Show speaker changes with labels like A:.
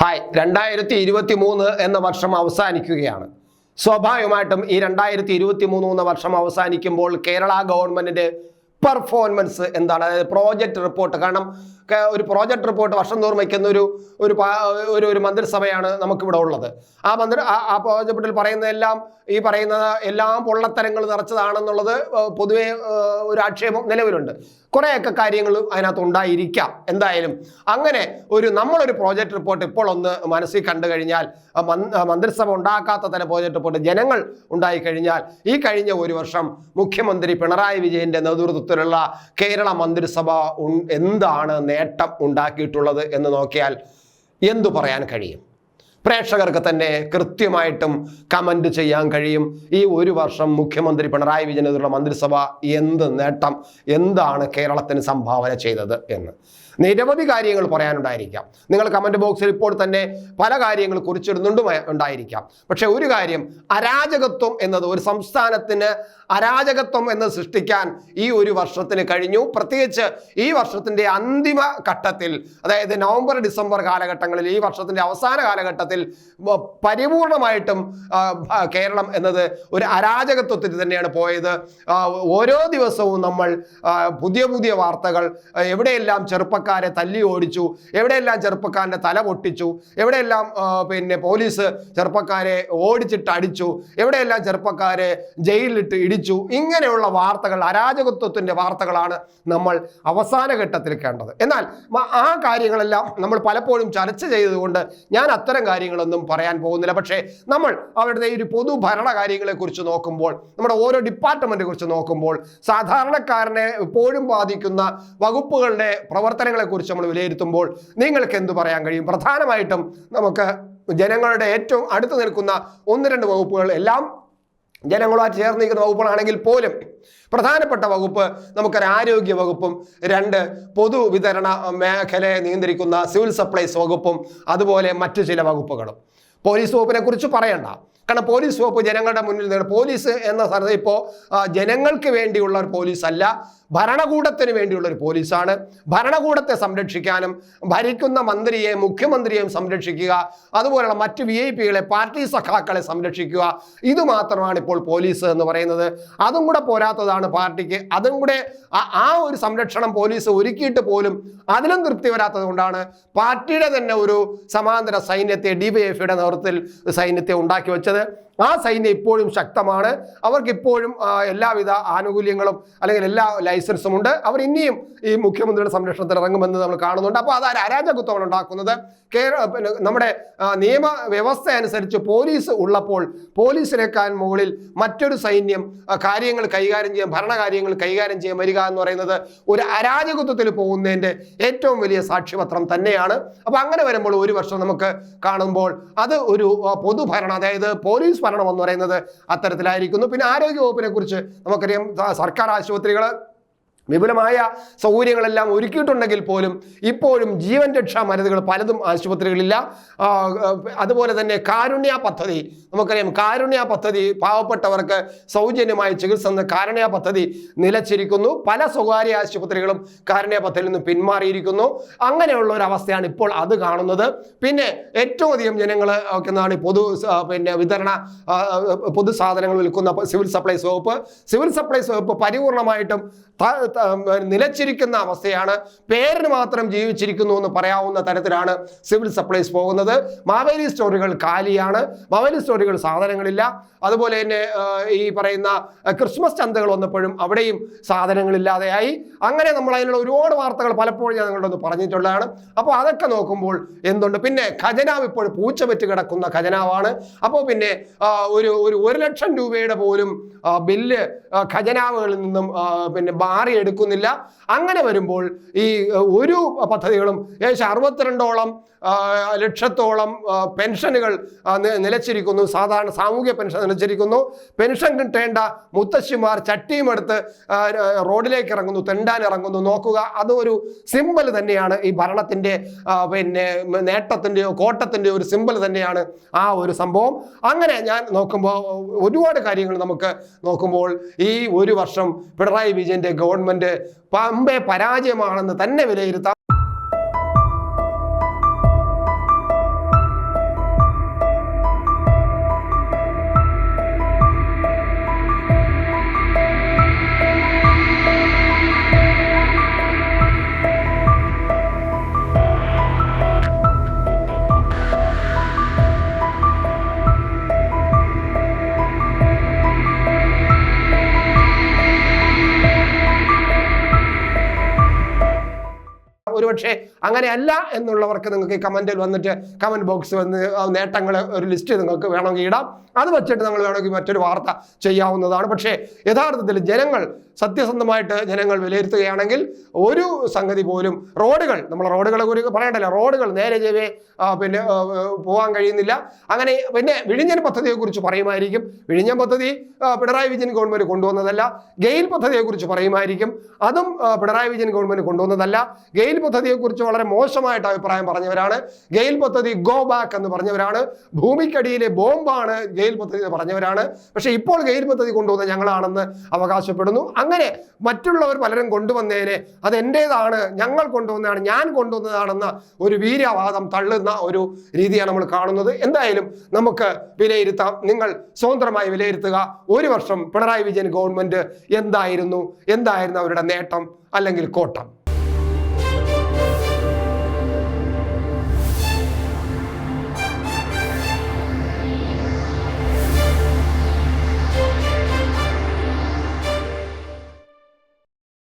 A: Hi രണ്ടായിരത്തി ഇരുപത്തി മൂന്ന് എന്ന വർഷം അവസാനിക്കുകയാണ്. സ്വാഭാവികമായിട്ടും ഈ രണ്ടായിരത്തി ഇരുപത്തി മൂന്ന് എന്ന വർഷം അവസാനിക്കുമ്പോൾ കേരള ഗവൺമെന്റിന്റെ പെർഫോമൻസ് എന്താണ്? അതായത് പ്രോജക്റ്റ് റിപ്പോർട്ട് കാരണം ഒരു പ്രോജക്ട് റിപ്പോർട്ട് വർഷം തോറും വയ്ക്കുന്ന ഒരു ഒരു ഒരു ഒരു മന്ത്രിസഭയാണ് നമുക്കിവിടെ ഉള്ളത്. ആ മന്ത്രി ആ- പ്രോജക്റ്റിൽ പറയുന്നതെല്ലാം ഈ പറയുന്ന എല്ലാം പൊള്ളത്തരങ്ങൾ നിറച്ചതാണെന്നുള്ളത് പൊതുവേ ഒരു ആക്ഷേപം നിലവിലുണ്ട്. കുറേയൊക്കെ കാര്യങ്ങൾ അതിനകത്ത് ഉണ്ടായിരിക്കാം എന്തായാലും. അങ്ങനെ ഒരു നമ്മളൊരു പ്രോജക്റ്റ് റിപ്പോർട്ട് ഇപ്പോൾ ഒന്ന് മനസ്സിൽ കണ്ടു കഴിഞ്ഞാൽ മന്ത്രിസഭ ഉണ്ടാക്കാത്ത തന്നെ പ്രോജക്റ്റ് റിപ്പോർട്ട് ജനങ്ങൾ ഉണ്ടായിക്കഴിഞ്ഞാൽ ഈ കഴിഞ്ഞ ഒരു വർഷം മുഖ്യമന്ത്രി പിണറായി വിജയന്റെ നേതൃത്വത്തിലുള്ള കേരള മന്ത്രിസഭ എന്താണ് നേട്ടം? ഉണ്ടാക്കിയിട്ടുള്ളത് എന്ന് നോക്കിയാൽ എന്തു പറയാൻ കഴിയും? പ്രേക്ഷകർക്ക് തന്നെ കൃത്യമായിട്ടും കമന്റ് ചെയ്യാൻ കഴിയും. ഈ ഒരു വർഷം മുഖ്യമന്ത്രി പിണറായി വിജയനെതിരുള്ള മന്ത്രിസഭ എന്ത് നേട്ടം എന്താണ് കേരളത്തിന് സംഭാവന ചെയ്തത് എന്ന്. നിരവധി കാര്യങ്ങൾ പറയാനുണ്ടായിരിക്കാം. നിങ്ങൾ കമന്റ് ബോക്സിൽ ഇപ്പോൾ തന്നെ പല കാര്യങ്ങൾ കുറിച്ചിടുന്നുണ്ടും ഉണ്ടായിരിക്കാം. പക്ഷെ ഒരു കാര്യം അരാജകത്വം എന്നത് ഒരു സംസ്ഥാനത്തിന് അരാജകത്വം എന്ന് സൃഷ്ടിക്കാൻ ഈ ഒരു വർഷത്തിന് കഴിഞ്ഞു. പ്രത്യേകിച്ച് ഈ വർഷത്തിന്റെ അന്തിമ ഘട്ടത്തിൽ അതായത് നവംബർ ഡിസംബർ കാലഘട്ടങ്ങളിൽ ഈ വർഷത്തിന്റെ അവസാന കാലഘട്ടത്തിൽ പരിപൂർണമായിട്ടും കേരളം എന്നത് ഒരു അരാജകത്വത്തിൽ തന്നെയാണ് പോയത്. ഓരോ ദിവസവും നമ്മൾ പുതിയ പുതിയ വാർത്തകൾ എവിടെയെല്ലാം എവിടെയെല്ലാം ചെറുപ്പക്കാരെ തല്ലി ഓടിച്ചു എവിടെയെല്ലാം ചെറുപ്പക്കാരന്റെ തല പൊട്ടിച്ചു എവിടെയെല്ലാം പിന്നെ പോലീസ് ചെറുപ്പക്കാരെ ഓടിച്ചിട്ട് അടിച്ചു എവിടെയെല്ലാം ചെറുപ്പക്കാരെ ജയിലിലിട്ട് ഇടിച്ചു ഇങ്ങനെയുള്ള വാർത്തകൾ അരാജകത്വത്തിന്റെ വാർത്തകളാണ് നമ്മൾ അവസാന ഘട്ടത്തിൽ കേണ്ടത്. എന്നാൽ ആ കാര്യങ്ങളെല്ലാം നമ്മൾ പലപ്പോഴും ചർച്ച ചെയ്തതുകൊണ്ട് ഞാൻ അത്തരം കാര്യങ്ങളൊന്നും പറയാൻ പോകുന്നില്ല. പക്ഷേ നമ്മൾ അവരുടെ ഈ ഒരു പൊതുഭരണ കാര്യങ്ങളെക്കുറിച്ച് കാര്യങ്ങളെ നോക്കുമ്പോൾ നമ്മുടെ ഓരോ ഡിപ്പാർട്ട്മെന്റിനെ കുറിച്ച് നോക്കുമ്പോൾ സാധാരണക്കാരനെ എപ്പോഴും ബാധിക്കുന്ന വകുപ്പുകളുടെ പ്രവർത്തനങ്ങളെ കുറിച്ച് നമ്മൾ വിലയിരുത്തുമ്പോൾ നിങ്ങൾക്ക് എന്ത് പറയാൻ കഴിയും? പ്രധാനമായിട്ടും നമുക്ക് ജനങ്ങളുടെ ഏറ്റവും അടുത്ത് നിൽക്കുന്ന ഒന്ന് രണ്ട് വകുപ്പുകൾ എല്ലാം ജനങ്ങളുമായി ചേർന്ന് നിൽക്കുന്ന വകുപ്പുകളാണെങ്കിൽ പോലും പ്രധാനപ്പെട്ട വകുപ്പ് നമുക്കൊരു ആരോഗ്യ വകുപ്പും രണ്ട് പൊതുവിതരണ മേഖലയെ നിയന്ത്രിക്കുന്ന സിവിൽ സപ്ലൈസ് വകുപ്പും അതുപോലെ മറ്റു ചില വകുപ്പുകളും. പോലീസ് വകുപ്പിനെ കുറിച്ച് പറയണ്ട. കാരണം പോലീസ് വകുപ്പ് ജനങ്ങളുടെ മുന്നിൽ പോലീസ് എന്ന സ്ഥലത്ത് ഇപ്പോൾ ജനങ്ങൾക്ക് വേണ്ടിയുള്ള ഒരു പോലീസ് അല്ല ഭരണകൂടത്തിന് വേണ്ടിയുള്ള ഒരു പോലീസാണ്. ഭരണകൂടത്തെ സംരക്ഷിക്കാനും ഭരിക്കുന്ന മന്ത്രിയെ മുഖ്യമന്ത്രിയെയും സംരക്ഷിക്കുക അതുപോലുള്ള മറ്റ് വി ഐ പികളെ പാർട്ടി സഖാക്കളെ സംരക്ഷിക്കുക ഇത് മാത്രമാണ് ഇപ്പോൾ പോലീസ് എന്ന് പറയുന്നത്. അതും കൂടെ പോരാത്തതാണ് പാർട്ടിക്ക്. അതും കൂടെ ആ ഒരു സംരക്ഷണം പോലീസ് ഒരുക്കിയിട്ട് പോലും അതിലും തൃപ്തി വരാത്തത് കൊണ്ടാണ് പാർട്ടിയുടെ തന്നെ ഒരു സമാന്തര സൈന്യത്തെ ഡി വൈ എഫിയുടെ നേതൃത്വത്തിൽ സൈന്യത്തെ ഉണ്ടാക്കി വെച്ചത്. ആ സൈന്യം ഇപ്പോഴും ശക്തമാണ്. അവർക്ക് ഇപ്പോഴും എല്ലാവിധ ആനുകൂല്യങ്ങളും അല്ലെങ്കിൽ എല്ലാ ലൈസൻസും ഉണ്ട്. അവർ ഇനിയും ഈ മുഖ്യമന്ത്രിയുടെ സംരക്ഷണത്തിൽ ഇറങ്ങുമെന്ന് നമ്മൾ കാണുന്നുണ്ട്. അപ്പോൾ അത് അരാജകത്വമാണ് ഉണ്ടാക്കുന്നത്. കേരള നമ്മുടെ നിയമ വ്യവസ്ഥ അനുസരിച്ച് പോലീസ് ഉള്ളപ്പോൾ പോലീസിനേക്കാൾ മുകളിൽ മറ്റൊരു സൈന്യം കാര്യങ്ങൾ കൈകാര്യം ചെയ്യാൻ ഭരണകാര്യങ്ങൾ കൈകാര്യം ചെയ്യാൻ വരിക എന്ന് പറയുന്നത് ഒരു അരാജകത്വത്തിൽ പോകുന്നതിന്റെ ഏറ്റവും വലിയ സാക്ഷ്യപത്രം തന്നെയാണ്. അപ്പോൾ അങ്ങനെ വരുമ്പോൾ ഒരു വർഷം നമുക്ക് കാണുമ്പോൾ അത് ഒരു പൊതുഭരണം അതായത് പോലീസ് ഭരണം എന്ന് പറയുന്നത് അത്തരത്തിലായിരിക്കുന്നു. പിന്നെ ആരോഗ്യ വകുപ്പിനെ കുറിച്ച് നമുക്കറിയാം സർക്കാർ ആശുപത്രികൾ വിപുലമായ സൗകര്യങ്ങളെല്ലാം ഒരുക്കിയിട്ടുണ്ടെങ്കിൽ പോലും ഇപ്പോഴും ജീവൻ രക്ഷാ മരുന്നുകൾ പലതും ആശുപത്രികളില്ല അതുപോലെ തന്നെ കാരുണ്യ പദ്ധതി നമുക്കറിയാം കാരുണ്യ പദ്ധതി പാവപ്പെട്ടവർക്ക് സൗജന്യമായ ചികിത്സ എന്ന കാരുണ്യ പദ്ധതി നിലച്ചിരിക്കുന്നു. പല സ്വകാര്യ ആശുപത്രികളും കാരുണ്യ പദ്ധതിയിൽ നിന്ന് പിന്മാറിയിരിക്കുന്നു. അങ്ങനെയുള്ള ഒരു അവസ്ഥയാണ് ഇപ്പോൾ അത് കാണുന്നത്. പിന്നെ ഏറ്റവും അധികം ജനങ്ങൾ ഈ പൊതു പിന്നെ വിതരണ പൊതു സാധനങ്ങൾ വിൽക്കുന്ന സിവിൽ സപ്ലൈസ് വകുപ്പ്. സിവിൽ സപ്ലൈസ് വകുപ്പ് പരിപൂർണമായിട്ടും നിലച്ചിരിക്കുന്ന അവസ്ഥയാണ്. പേരിന് മാത്രം ജീവിച്ചിരിക്കുന്നു എന്ന് പറയാവുന്ന തരത്തിലാണ് സിവിൽ സപ്ലൈസ് പോകുന്നത്. മാവേലി സ്റ്റോറുകൾ കാലിയാണ്. മാവേലി സ്റ്റോറുകൾ സാധനങ്ങളില്ല. അതുപോലെ തന്നെ ഈ പറയുന്ന ക്രിസ്മസ് ചന്തകൾ വന്നപ്പോഴും അവിടെയും സാധനങ്ങളില്ലാതെയായി. അങ്ങനെ നമ്മൾ അതിനുള്ള ഒരുപാട് വാർത്തകൾ പലപ്പോഴും ഞാൻ നിങ്ങളോട് പറഞ്ഞിട്ടുള്ളതാണ്. അപ്പോൾ അതൊക്കെ നോക്കുമ്പോൾ എന്തുണ്ട്? പിന്നെ ഖജനാവ് ഇപ്പോൾ പൂച്ച വെറ്റ് കിടക്കുന്ന ഖജനാവാണ്. അപ്പോൾ പിന്നെ ഒരു ഒരു ലക്ഷം രൂപയുടെ പോലും ബില്ല് ഖജനാവുകളിൽ നിന്നും പിന്നെ മാറി എടുക്കുന്നില്ല. അങ്ങനെ വരുമ്പോൾ ഈ ഒരു പദ്ധതികളും ഏകദേശം അറുപത്തിരണ്ടോളം ലക്ഷത്തോളം പെൻഷനുകൾ നിലച്ചിരിക്കുന്നു. സാധാരണ സാമൂഹ്യ പെൻഷൻ നിലച്ചിരിക്കുന്നു. പെൻഷൻ കിട്ടേണ്ട മുത്തശ്ശിമാർ ചട്ടിയും എടുത്ത് റോഡിലേക്ക് ഇറങ്ങുന്നു തെണ്ടാൻ ഇറങ്ങുന്നു. നോക്കുക അതൊരു സിമ്പൽ തന്നെയാണ്. ഈ ഭരണത്തിന്റെ പിന്നെ നേട്ടത്തിന്റെയോ കോട്ടത്തിന്റെയോ ഒരു സിമ്പൽ തന്നെയാണ് ആ ഒരു സംഭവം. അങ്ങനെ ഞാൻ നോക്കുമ്പോൾ ഒരുപാട് കാര്യങ്ങൾ നമുക്ക് നോക്കുമ്പോൾ ഈ ഒരു വർഷം പിണറായി വിജയന്റെ ഗവൺമെന്റ് പമ്പെ പരാജയമാണെന്ന് തന്നെ വിലയിരുത്താം. ഒരുപക്ഷെ അങ്ങനെയല്ല എന്നുള്ളവർക്ക് നിങ്ങൾക്ക് കമന്റിൽ വന്നിട്ട് കമന്റ് ബോക്സ് വന്ന് നേട്ടങ്ങൾ ഒരു ലിസ്റ്റ് നിങ്ങൾക്ക് വേണമെങ്കിൽ ഇടാം. അത് വെച്ചിട്ട് നമ്മൾ വേണമെങ്കിൽ മറ്റൊരു വാർത്ത ചെയ്യാവുന്നതാണ്. പക്ഷേ യഥാർത്ഥത്തിൽ ജനങ്ങൾ സത്യസന്ധമായിട്ട് ജനങ്ങൾ വിലയിരുത്തുകയാണെങ്കിൽ ഒരു സംഗതി പോലും റോഡുകൾ നമ്മൾ റോഡുകളെ കുറിച്ച് പറയണ്ടല്ലോ. റോഡുകൾ നേരെ ചെവേ പിന്നെ പോകാൻ കഴിയുന്നില്ല. അങ്ങനെ പിന്നെ വിഴിഞ്ഞൻ പദ്ധതിയെക്കുറിച്ച് പറയുമായിരിക്കും. വിഴിഞ്ഞൻ പദ്ധതി പിണറായി വിജയൻ ഗവൺമെന്റ് കൊണ്ടുവന്നതല്ല. ഗെയിൽ പദ്ധതിയെക്കുറിച്ച് പറയുമായിരിക്കും. അതും പിണറായി വിജയൻ ഗവൺമെന്റ് കൊണ്ടുവന്നതല്ല. ഗെയിൽ പദ്ധതിയെക്കുറിച്ച് വളരെ മോശമായിട്ട് അഭിപ്രായം പറഞ്ഞവരാണ്. ഗെയിൽ പദ്ധതി ഗോ ബാക്ക് എന്ന് പറഞ്ഞവരാണ്. ഭൂമിക്കടിയിലെ ബോംബാണ് ഗെയിൽ പദ്ധതി എന്ന് പറഞ്ഞവരാണ്. പക്ഷേ ഇപ്പോൾ ഗെയിൽ പദ്ധതി കൊണ്ടുവന്ന ഞങ്ങളാണെന്ന് അവകാശപ്പെടുന്നു. അങ്ങനെ മറ്റുള്ളവർ പലരും കൊണ്ടുവന്നേനെ അത് എന്റേതാണ് ഞങ്ങൾ കൊണ്ടുവന്നതാണ് ഞാൻ കൊണ്ടുവന്നതാണെന്ന ഒരു വീര്യവാദം തള്ളുന്ന ഒരു രീതിയാണ് നമ്മൾ കാണുന്നത്. എന്തായാലും നമുക്ക് വിലയിരുത്താം. നിങ്ങൾ സ്വതന്ത്രമായി വിലയിരുത്തുക. ഒരു വർഷം പിണറായി വിജയൻ ഗവൺമെന്റ് എന്തായിരുന്നു? എന്തായിരുന്നു അവരുടെ നേട്ടം അല്ലെങ്കിൽ കോട്ടം?